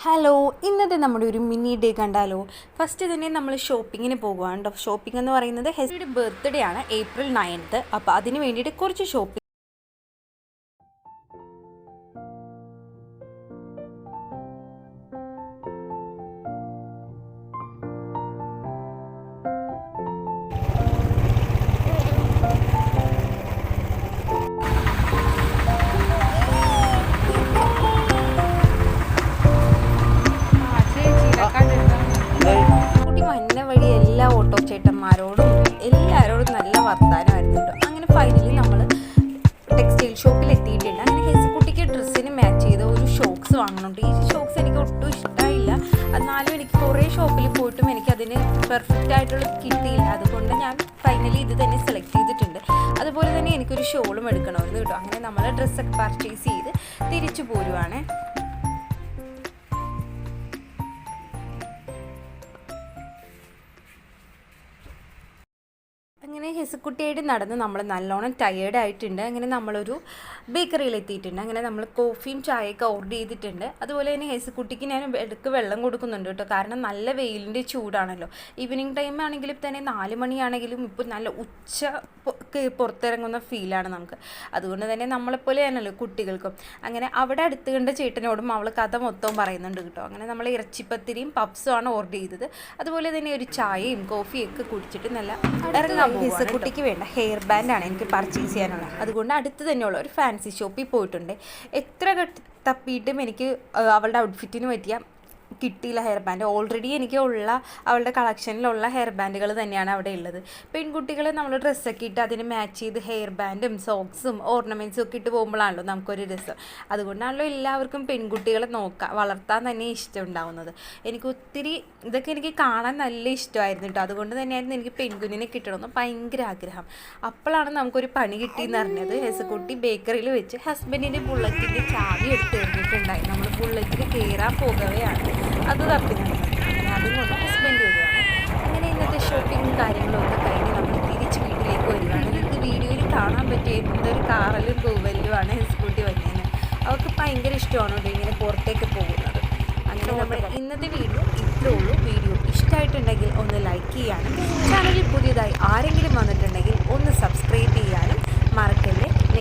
Hello ഇന്നത്തെ നമ്മുടെ ഒരു മിനി ഡേ കണ്ടാലോ? ഫസ്റ്റ് തന്നെ നമ്മൾ ഷോപ്പിങ്ങിന് പോകുകയാണ് ഷോപ്പിംഗ് എന്ന് പറയുന്നത് ഹെസിയുടെ ബർത്ത്ഡേ ആണ് ഏപ്രിൽ നയൻത്ത് അപ്പോൾ അതിന് വേണ്ടിയിട്ട് കുറച്ച് ഷോപ്പിംഗ് ചേട്ടന്മാരോടും എല്ലാവരോടും നല്ല വർത്താനമായിരുന്നു കേട്ടോ അങ്ങനെ ഫൈനലി നമ്മൾ ടെക്സ്റ്റൈൽ ഷോപ്പിൽ എത്തിയിട്ടുണ്ട്. അങ്ങനെ ഹെസിക്കുട്ടിക്ക് ഡ്രസ്സിന് മാച്ച് ചെയ്ത ഒരു ഷോക്സ് വാങ്ങുന്നുണ്ട് ഈ ഷോക്സ് എനിക്ക് ഒട്ടും ഇഷ്ടമായില്ല എന്നാലും എനിക്ക് കുറേ ഷോപ്പിൽ പോയിട്ടും എനിക്ക് അതിന് പെർഫെക്റ്റ് ആയിട്ടുള്ള കിട്ടിയില്ല. അതുകൊണ്ട് ഞാൻ ഫൈനലി ഇത് തന്നെ സെലക്ട് ചെയ്തിട്ടുണ്ട്. അതുപോലെ തന്നെ എനിക്കൊരു ഷോളും എടുക്കണമായിരുന്നു കേട്ടോ. അങ്ങനെ നമ്മൾ ഡ്രസ്സൊക്കെ പർച്ചേസ് ചെയ്ത് തിരിച്ചു പോരുവാണേ. അങ്ങനെ ഹിസക്കുട്ടിയായിട്ട് നടന്ന് നമ്മൾ നല്ലോണം ടയേർഡ് ആയിട്ടുണ്ട്. അങ്ങനെ നമ്മളൊരു ബേക്കറിയിൽ എത്തിയിട്ടുണ്ട് അങ്ങനെ നമ്മൾ കോഫിയും ചായയൊക്കെ ഓർഡർ ചെയ്തിട്ടുണ്ട്. അതുപോലെ തന്നെ ഹെസക്കുട്ടിക്ക് ഞാൻ ഇടയ്ക്ക് വെള്ളം കൊടുക്കുന്നുണ്ട് കേട്ടോ. കാരണം നല്ല വെയിലിന്റെ ചൂടാണല്ലോ. ഈവനിങ് ടൈം ആണെങ്കിലും തന്നെ നാല് മണിയാണെങ്കിലും ഇപ്പോൾ നല്ല ഉച്ച പുറത്തിറങ്ങുന്ന ഫീലാണ് നമുക്ക്. അതുകൊണ്ട് തന്നെ നമ്മളെപ്പോലെ തന്നെയല്ലോ കുട്ടികൾക്കും. അങ്ങനെ അവിടെ അടുത്ത് കണ്ട ചേട്ടനോടും അവൾ കഥ മൊത്തം പറയുന്നുണ്ട് കേട്ടോ. അങ്ങനെ നമ്മൾ ഇറച്ചിപ്പത്തിരിയും പപ്സും ആണ് ഓർഡർ ചെയ്തത്. അതുപോലെ തന്നെ ഒരു ചായയും കോഫിയും ഒക്കെ കുടിച്ചിട്ട് നല്ല ഇറങ്ങാൻ കുട്ടിക്ക് വേണ്ട. ഹെയർ ബാൻഡ് ആണ് എനിക്ക് പർച്ചേസ് ചെയ്യാനുള്ളത്. അതുകൊണ്ട് അടുത്ത് തന്നെയുള്ള ഒരു ഫാൻസി ഷോപ്പിൽ പോയിട്ടുണ്ട്. എത്ര തപ്പിയിട്ടും എനിക്ക് അവളുടെ ഔട്ട്ഫിറ്റിന് പറ്റിയ കിട്ടിയില്ല ഹെയർ ബാൻഡ് ഓൾറെഡി എനിക്ക് ഉള്ള അവളുടെ കളക്ഷനിലുള്ള ഹെയർ ബാൻഡുകൾ തന്നെയാണ് അവിടെ ഉള്ളത്. പെൺകുട്ടികൾ നമ്മൾ ഡ്രസ്സൊക്കെ ഇട്ട് അതിന് മാച്ച് ചെയ്ത് ഹെയർ ബാൻഡും സോക്സും ഓർണമെന്റ്സും ഒക്കെ ഇട്ട് പോകുമ്പോഴാണല്ലോ നമുക്കൊരു രസം. അതുകൊണ്ടാണല്ലോ എല്ലാവർക്കും പെൺകുട്ടികളെ നോക്കാം വളർത്താൻ തന്നെ ഇഷ്ടം ഉണ്ടാവുന്നത്. എനിക്ക് ഒത്തിരി ഇതൊക്കെ എനിക്ക് കാണാൻ നല്ല ഇഷ്ടമായിരുന്നു കേട്ടോ. അതുകൊണ്ട് തന്നെയായിരുന്നു എനിക്ക് പെൺകുഞ്ഞിനെ കിട്ടണമെന്ന് ഭയങ്കര ആഗ്രഹം. അപ്പോഴാണ് നമുക്കൊരു പണി കിട്ടിയെന്ന് അറിഞ്ഞത്. ഹെസക്കുട്ടി ബേക്കറിയിൽ വെച്ച് ഹസ്ബൻഡിന്റെ ബുള്ളറ്റിന്റെ ചാവി എടുത്ത് എറിഞ്ഞിട്ടുണ്ടായി. നമ്മൾ ബുള്ളറ്റിൽ കയറാൻ പോകവെയാണ് അത് തപ്പി അതും ഹസ്ബൻഡ് വരുവാണ്. അങ്ങനെ ഇന്നത്തെ ഷോപ്പിങ്ങും കാര്യങ്ങളും ഒക്കെ കഴിഞ്ഞ് നമ്മൾ തിരിച്ച് വീട്ടിലേക്ക് വരുവാണ്. നിങ്ങൾക്ക് വീഡിയോയിൽ കാണാൻ പറ്റിയ എന്തൊരു കാറലും തൂവലുമാണ് ഹെസ്കൂട്ടി വന്നതിന് അവർക്ക് ഭയങ്കര ഇഷ്ടമാണ് കേട്ടോ ഇങ്ങനെ പുറത്തേക്ക് പോകുന്നത്. അങ്ങനെ നമ്മൾ ഇന്നത്തെ വീഡിയോ ഇത്രേ ഉള്ളൂ. വീഡിയോ ഇഷ്ടമായിട്ടുണ്ടെങ്കിൽ ഒന്ന് ലൈക്ക് ചെയ്യാനും ചാനലിൽ പുതിയതായി ആരെങ്കിലും ചെയ്യാനും